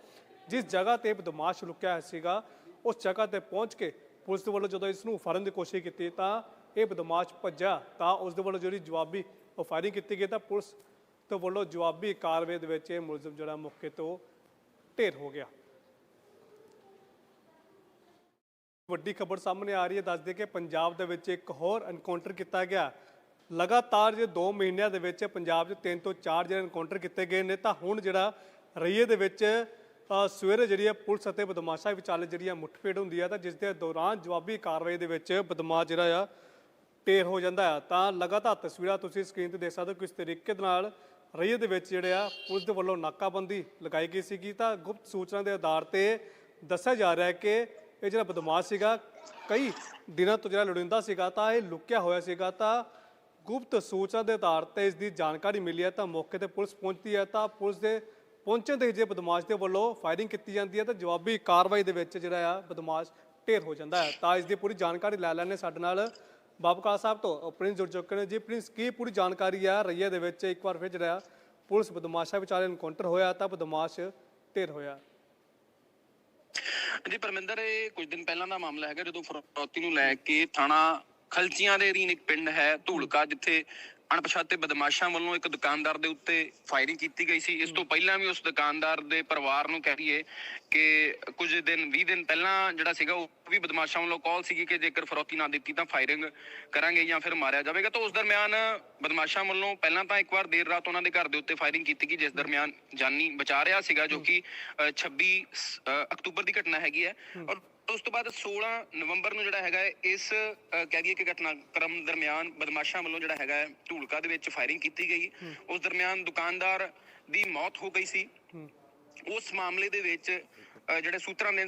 ਜਿਸ ਜਗ੍ਹਾ ਤੇ ਬਦਮਾਸ਼ ਲੁਕਿਆ ਸੀਗਾ, ਉਸ ਜਗ੍ਹਾ ਤੇ ਪਹੁੰਚ ਕੇ ਪੁਲਿਸ ਦੇ ਵੱਲੋਂ ਜਦੋਂ ਇਸ ਨੂੰ ਫੜਨ ਦੀ ਕੋਸ਼ਿਸ਼ ਕੀਤੀ, ਤਾਂ ਇਹ ਬਦਮਾਸ਼ ਭੱਜਾ ਤਾਂ ਉਸ ਦੇ ਵੱਲੋਂ ਜਿਹੜੀ ਜਵਾਬੀ ਫਾਇਰਿੰਗ ਕੀਤੀ ਗਈ, ਤਾਂ ਪੁਲਿਸ ਦੇ ਵੱਲੋਂ ਜਵਾਬੀ ਕਾਰਵਾਈ ਦੇ ਵਿੱਚ ਇਹ ਮੁਲਜ਼ਮ ਜਿਹੜਾ ਮੌਕੇ ਤੋਂ ਢੇਰ ਹੋ ਗਿਆ। ਵੱਡੀ ਖਬਰ ਸਾਹਮਣੇ ਆ ਰਹੀ ਹੈ, ਦੱਸਦੇ ਕਿ ਪੰਜਾਬ ਦੇ ਵਿੱਚ ਇੱਕ ਹੋਰ ਐਨਕਾਊਂਟਰ ਕੀਤਾ ਗਿਆ। ਲਗਾਤਾਰ ਜੇ 2 ਮਹੀਨਿਆਂ ਦੇ ਵਿੱਚ ਪੰਜਾਬ 'ਚ ਤਿੰਨ ਤੋਂ ਚਾਰ ਜਿਹੜੇ ਐਨਕਾਊਂਟਰ ਕੀਤੇ ਗਏ ਨੇ, ਤਾਂ ਹੁਣ ਜਿਹੜਾ ਰਈਏ ਦੇ ਵਿੱਚ ਸਵੇਰੇ ਜਿਹੜੀ ਹੈ ਪੁਲਿਸ ਅਤੇ ਬਦਮਾਸ਼ਾਂ ਵਿਚਾਲੇ ਜਿਹੜੀ ਹੈ ਮੁੱਠਭੇੜ ਹੁੰਦੀ ਹੈ ਤਾਂ ਜਿਸ ਦੇ ਦੌਰਾਨ ਜਵਾਬੀ ਕਾਰਵਾਈ ਦੇ ਵਿੱਚ ਬਦਮਾਸ਼ ਜਿਹੜਾ ਆ ਢੇਰ ਹੋ ਜਾਂਦਾ ਹੈ ਤਾਂ ਲਗਾਤਾਰ ਤਸਵੀਰਾਂ ਤੁਸੀਂ ਸਕਰੀਨ ਤੇ ਦੇਖ ਸਕਦੇ ਹੋ ਕਿਸ ਤਰੀਕੇ ਦੇ ਨਾਲ ਰਈਏ ਦੇ ਵਿੱਚ ਜਿਹੜੇ ਆ ਪੁਲਿਸ ਦੇ ਵੱਲੋਂ ਨਾਕਾਬੰਦੀ ਲਗਾਈ ਗਈ ਸੀਗੀ। ਤਾਂ ਗੁਪਤ ਸੂਚਨਾ ਦੇ ਆਧਾਰ ਤੇ ਦੱਸਿਆ ਜਾ ਰਿਹਾ ਹੈ ਕਿ ਇਹ ਜਿਹੜਾ ਬਦਮਾਸ਼ ਸੀਗਾ, ਕਈ ਦਿਨਾਂ ਤੋਂ ਜਿਹੜਾ ਲੋੜਿੰਦਾ ਸੀਗਾ, ਤਾਂ ਇਹ ਲੁਕਿਆ ਹੋਇਆ ਸੀਗਾ। ਤਾਂ ਗੁਪਤ ਸੂਚਨਾ ਦੇ ਆਧਾਰ ਤੇ ਇਸ ਦੀ ਜਾਣਕਾਰੀ ਮਿਲੀ ਹੈ ਤਾਂ ਮੌਕੇ ਤੇ ਪੁਲਿਸ ਪਹੁੰਚਦੀ ਹੈ ਤਾਂ ਪੁਲਿਸ ਦੇ ਪਹੁੰਚਣ 'ਤੇ ਜੇ ਬਦਮਾਸ਼ ਦੇ ਵੱਲੋਂ ਫਾਇਰਿੰਗ ਕੀਤੀ ਜਾਂਦੀ ਹੈ ਤਾਂ ਜਵਾਬੀ ਕਾਰਵਾਈ ਦੇ ਵਿੱਚ ਜਿਹੜਾ ਆ ਬਦਮਾਸ਼ ਢੇਰ ਹੋ ਜਾਂਦਾ ਹੈ। ਤਾਂ ਇਸ ਦੀ ਪੂਰੀ ਜਾਣਕਾਰੀ ਲੈ ਲੈਣੇ ਸਾਡੇ ਨਾਲ ਬਾਬਕਾ ਸਾਹਿਬ ਤੋਂ ਪ੍ਰਿੰਸ ਜੁੜ ਚੁੱਕੇ ਨੇ। ਜੀ ਪ੍ਰਿੰਸ, ਕੀ ਪੂਰੀ ਜਾਣਕਾਰੀ ਆ ਰਈਆ ਦੇ ਵਿੱਚ? ਇੱਕ ਵਾਰ ਫਿਰ ਜਿਹੜਾ ਪੁਲਿਸ ਬਦਮਾਸ਼ਾਂ ਵਿਚਾਲੇ ਇਨਕਾਊਂਟਰ ਹੋਇਆ ਤਾਂ ਬਦਮਾਸ਼ ਢੇਰ ਹੋਇਆ। ਜੀ ਪਰਮਿੰਦਰ, ਇਹ ਕੁਝ ਦਿਨ ਪਹਿਲਾਂ ਦਾ ਮਾਮਲਾ ਹੈਗਾ ਜਦੋਂ ਫਰੌਤੀ ਨੂੰ ਲੈ ਕੇ ਥਾਣਾ ਖਲਚੀਆਂ ਦੇ ਅਧੀਨ ਇੱਕ ਪਿੰਡ ਹੈ ਧੂਲਕਾ ਜਿੱਥੇ ਅਣਪਛਾਤੇ ਬਦਮਾਸ਼ਾਂ ਵੱਲੋਂ ਇੱਕ ਦੁਕਾਨਦਾਰ ਦੇ ਉੱਤੇ ਫਾਇਰਿੰਗ ਕੀਤੀ ਗਈ ਸੀ। ਇਸ ਤੋਂ ਪਹਿਲਾਂ ਵੀ ਉਸ ਦੁਕਾਨਦਾਰ ਦੇ ਪਰਿਵਾਰ ਨੂੰ ਕਹਿ ਰਹੀਏ ਕਿ ਕੁਝ ਦਿਨ 20 ਦਿਨ ਪਹਿਲਾਂ ਜਿਹੜਾ ਸੀਗਾ ਉਹ ਵੀ ਬਦਮਾਸ਼ਾਂ ਵੱਲੋਂ ਕਾਲ ਸੀਗੀ ਕਿ ਜੇਕਰ ਫਰੌਤੀ ਨਾ ਦਿੱਤੀ ਤਾਂ ਫਾਇਰਿੰਗ ਕਰਾਂਗੇ ਜਾਂ ਫਿਰ ਮਾਰਿਆ ਜਾਵੇਗਾ। ਤਾਂ ਉਸ ਦਰਮਿਆਨ ਬਦਮਾਸ਼ਾਂ ਵੱਲੋਂ ਪਹਿਲਾਂ ਤਾਂ ਇੱਕ ਵਾਰ ਦੇਰ ਰਾਤ ਉਹਨਾਂ ਦੇ ਘਰ ਦੇ ਉੱਤੇ ਫਾਇਰਿੰਗ ਕੀਤੀ ਗਈ ਜਿਸ ਦਰਮਿਆਨ ਜਾਨੀ ਬਚਾ ਰਿਹਾ ਸੀਗਾ ਜੋ ਕਿ ਅ, 26 ਸ- ਅ, ਅਕਤੂਬਰ ਦੀ ਘਟਨਾ ਹੈਗੀ ਹੈ। ਔਰ ਉਸ ਤੋਂ ਬਾਅਦ 16 ਨਵੰਬਰ ਨੂੰ ਜਿਹੜਾ ਹੈਗਾ ਇਸ ਕਹਿ ਦਈਏ ਕਿ ਘਟਨਾਕ੍ਰਮ ਦਰਮਿਆਨ ਬਦਮਾਸ਼ਾਂ ਵੱਲੋਂ ਜਿਹੜਾ ਹੈਗਾ ਹੈ, ਧੂਲਕਾ ਦੇ ਵਿੱਚ ਫਾਇਰਿੰਗ ਕੀਤੀ ਗਈ। ਉਸ ਦਰਮਿਆਨ ਦੁਕਾਨਦਾਰ ਦੀ ਮੌਤ ਹੋ ਗਈ ਸੀ। ਉਸ ਮਾਮਲੇ ਦੇ ਵਿੱਚ ਜਿਹੜੇ ਸੂਤਰਾਂ ਦੇ